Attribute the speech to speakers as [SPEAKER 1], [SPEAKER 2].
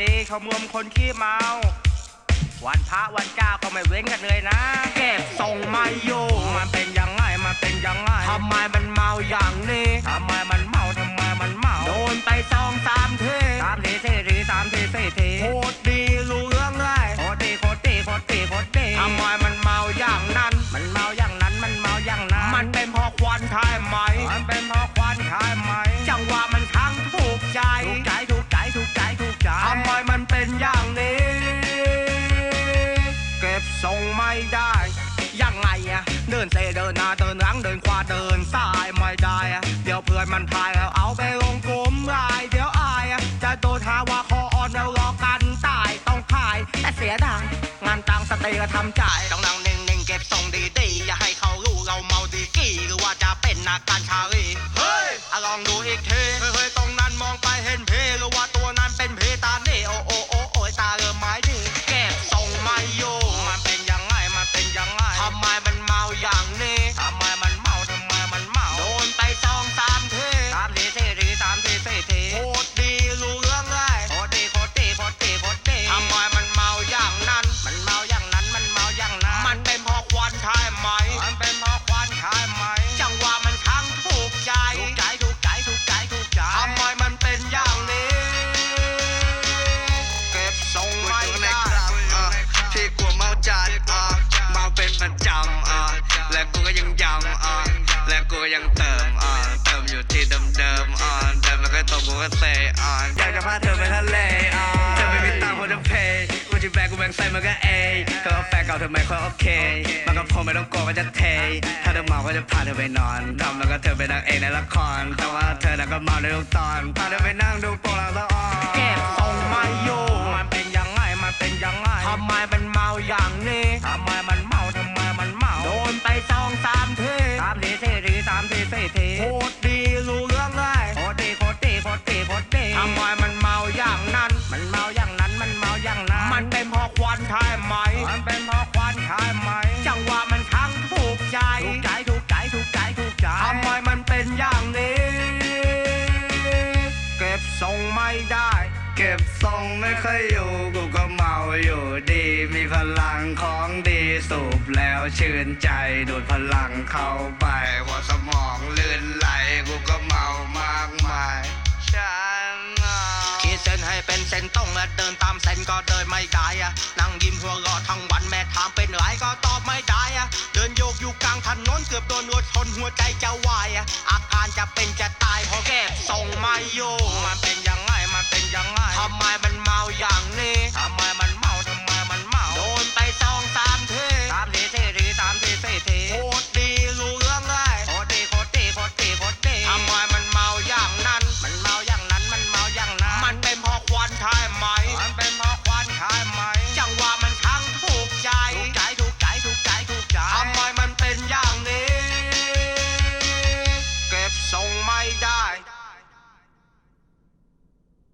[SPEAKER 1] ดีชมรมคนขี้เมา วันพระวันเจ้าก็ไม่เว้นกันเลยนะเก็บทรงไม่อยู่มันเป็นยังไงมันเป็นยังไงทำไมมันเมาอย่างนี้ทำไมมันเมาทำไมมันเมาโดนไปสองสามทีสามทีสี่ทีสามทีสี่ทีโคตรดีรู้เรื่องเลยโคตรดีโคตรดีโคตรดีโคตรดีทำไมมันเมาอย่างนั้น มันเมาอย่างนั้นมันเมาอย่างนั้น มันเป็นเพราะควันใช่ไหมมัน เก็บทรงไม่ได้ ยังไงอะเดินเซเดินหน้าเดินหลังเดินขวาเดินซ้ายไม่ได้อะเดี๋ยวเพื่อนมันพายแล้วเอาไปลงกลมไลน์เดี๋ยวอายอะจะโดนหาว่าคออ่อนแล้วรอกันตายต้องพายแต่เสียดายงานตังสเตย์ก็ทำจ่ายต้องนั่งนิ่งๆเก็บทรงดีๆอย่าให้เขารู้เราเมาดีกี่หรือว่าจะเป็นนักการชาลีเฮ้ยลองดูอีกทีเฮ้ยตรงนั้นมองไปเห็นเพหรือว่า
[SPEAKER 2] แล้วก็ตกกูก็เซอะอยากจะพาเธอไปทะเลอะเธอไม่มีตังค์กูจะเพย์กูจะแบกกูแบ่งใส่มันก็เอเธอเอาแฟนเก่าเธอไม่ค่อยโอเคมันก็คงไม่ต้องโกลัวก็จะเท ถ้าเธอเมาก็จะพาเธอไปนอนทำแล้วก็เธอเป็นนางเอกในละคร แต่ว่าเธอน่ะก็เมาในทุกตอน พาเธอไปนั่งดูโปรงลางสะออน
[SPEAKER 1] เก็บทรงไม่อยู่มันเป็นยังไงมันเป็นยังไงทำไมมันเมาอย่างนี้ทำไมมันเมาทำไมมันเมาโดนไปสองสามทีสามทีสี่ทีสามทีสี่ทีโคตรดี ทรงไม่
[SPEAKER 2] ค่อยอยู่กูก็เมาอยู่ดี มีพลังของดีสูบแล้วชื่นใจดูดพลังเข้าไปหัวสมองลื่นไหลกูก็เมามากมายฉันเมา
[SPEAKER 1] ขีดเส้นให้เป็นเส้นตรงเดินตามเส้นก็เดินไม่ได้อะนั่งยิ้มหัวเราะทั้งวันแม่ถามเป็นไรก็ตอบไม่ได้อะเดินโยกอยู่กลางถนนเกือบโดนรถชนหัวใจจะว ทำไมมันเมาอย่างนั้น มันเมาอย่างนั้น มันเมาอย่างนั้น มันเป็นเพราะควันไทย